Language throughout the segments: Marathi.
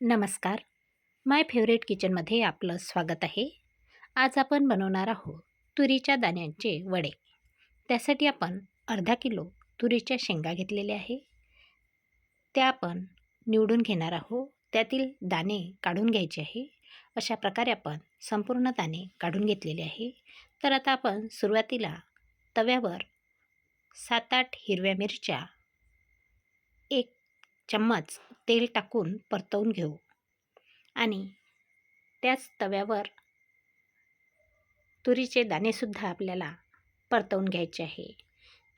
नमस्कार. माय फेवरेट किचनमध्ये आपलं स्वागत आहे. आज आपण बनवणार आहोत तुरीच्या दाण्यांचे वडे. त्यासाठी आपण अर्धा किलो तुरीच्या शेंगा घेतलेल्या आहे. त्या आपण निवडून घेणार आहोत. त्यातील दाणे काढून घ्यायचे आहे. अशा प्रकारे आपण संपूर्ण दाणे काढून घेतलेले आहे. तर आता आपण सुरुवातीला तव्यावर सात आठ हिरव्या मिरच्या चम्मच तेल टाकून परतवून घेऊ. आणि त्याच तव्यावर तुरीचे दाणेसुद्धा आपल्याला परतवून घ्यायचे आहे.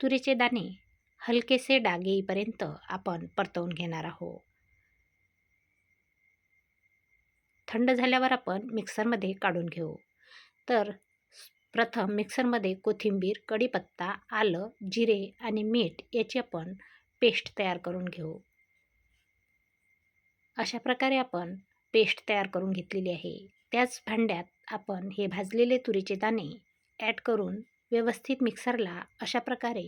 तुरीचे दाणे हलकेसे डाग येईपर्यंत आपण परतवून घेणार आहोत थंड झाल्यावर आपण मिक्सरमध्ये काढून घेऊ. तर प्रथम मिक्सरमध्ये कोथिंबीर कढीपत्ता आलं जिरे आणि मीठ याची आपण पेस्ट तयार करून घेऊ. अशा प्रकारे आपण पेस्ट तयार करून घेतलेली आहे. त्याच भांड्यात आपण हे भाजलेले तुरीचे दाणे ॲड करून व्यवस्थित मिक्सरला अशा प्रकारे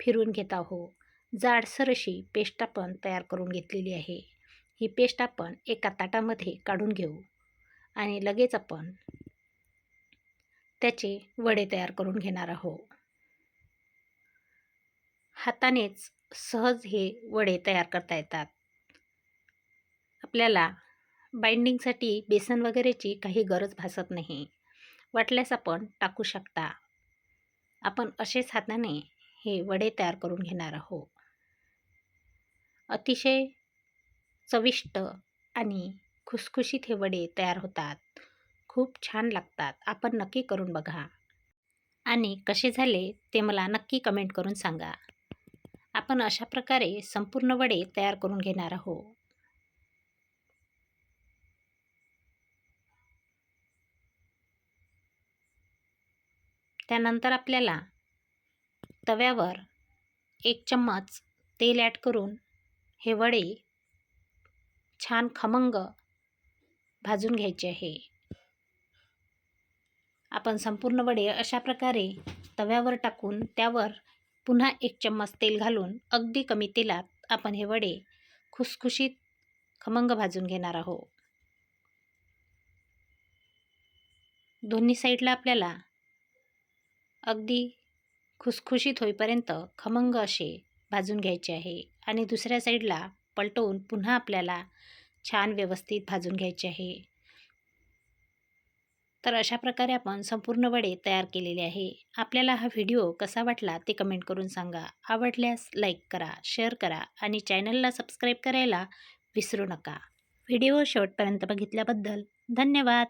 फिरवून घेत आहो जाडसर अशी पेस्ट आपण तयार करून घेतलेली आहे. ही पेस्ट आपण एका ताटामध्ये काढून घेऊ आणि लगेच आपण त्याचे वडे तयार करून घेणार आहोत. हातानेच सहज हे वडे तयार करता येतात. आपल्याला बाइंडिंगसाठी बेसन वगैरेची काही गरज भासत नाही. वाटल्यास आपण टाकू शकता. आपण असेच हाताने हे वडे तयार करून घेणार आहोत. अतिशय चविष्ट आणि खुसखुशीत हे वडे तयार होतात. खूप छान लागतात. आपण नक्की करून बघा. आणि कसे झाले ते मला नक्की कमेंट करून सांगा. आपण अशा प्रकारे संपूर्ण वडे तयार करून घेणार आहोत. त्यानंतर आपल्याला तव्यावर एक चम्मच तेल ॲड करून हे वडे छान खमंग भाजून घ्यायचे आहे. आपण संपूर्ण वडे अशा प्रकारे तव्यावर टाकून त्यावर पुन्हा एक चम्मच तेल घालून अगदी कमी तेलात आपण हे वडे खुसखुशीत खमंग भाजून घेणार आहोत. दोन्ही साईडला आपल्याला अगदी खुसखुशीत होईपर्यंत खमंग असे भाजून घ्यायचे आहे आणि दुसऱ्या साईडला पलटवून पुन्हा आपल्याला छान व्यवस्थित भाजून घ्यायचे आहे. तर अशा प्रकारे आपण संपूर्ण वडे तयार केलेले आहे. आपल्याला हा व्हिडिओ कसा वाटला ते कमेंट करून सांगा. आवडल्यास लाईक करा शेअर करा आणि चॅनलला सबस्क्राईब करायला विसरू नका. व्हिडिओ शेवटपर्यंत बघितल्याबद्दल धन्यवाद.